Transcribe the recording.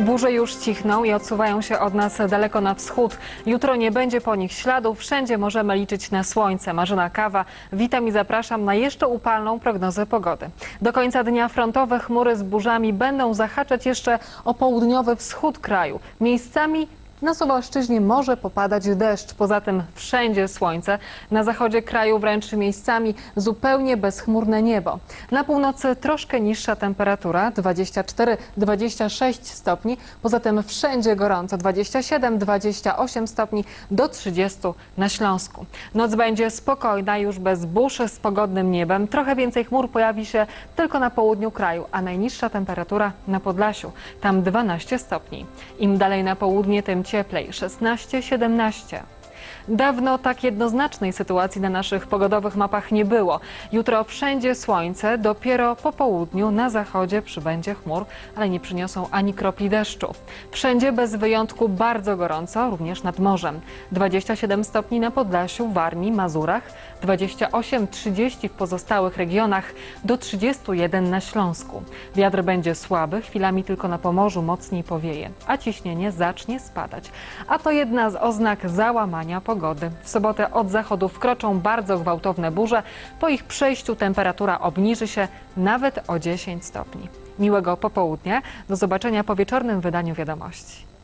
Burze już cichną i odsuwają się od nas daleko na wschód. Jutro nie będzie po nich śladów. Wszędzie możemy liczyć na słońce. Marzena Kawa, witam i zapraszam na jeszcze upalną prognozę pogody. Do końca dnia frontowe chmury z burzami będą zahaczać jeszcze o południowy wschód kraju. Miejscami na Suwalszczyźnie może popadać deszcz, poza tym wszędzie słońce. Na zachodzie kraju wręcz miejscami zupełnie bezchmurne niebo. Na północy troszkę niższa temperatura 24-26 stopni, poza tym wszędzie gorąco 27-28 stopni do 30 na Śląsku. Noc będzie spokojna już bez burz z pogodnym niebem. Trochę więcej chmur pojawi się tylko na południu kraju, a najniższa temperatura na Podlasiu. Tam 12 stopni. Im dalej na południe, tym cieplej 16-17. Dawno tak jednoznacznej sytuacji na naszych pogodowych mapach nie było. Jutro wszędzie słońce, dopiero po południu na zachodzie przybędzie chmur, ale nie przyniosą ani kropli deszczu. Wszędzie bez wyjątku bardzo gorąco, również nad morzem. 27 stopni na Podlasiu, Warmii, Mazurach, 28-30 w pozostałych regionach, do 31 na Śląsku. Wiatr będzie słaby, chwilami tylko na Pomorzu mocniej powieje, a ciśnienie zacznie spadać. A to jedna z oznak załamania pogody. W sobotę od zachodu wkroczą bardzo gwałtowne burze. Po ich przejściu temperatura obniży się nawet o 10 stopni. Miłego popołudnia. Do zobaczenia po wieczornym wydaniu wiadomości.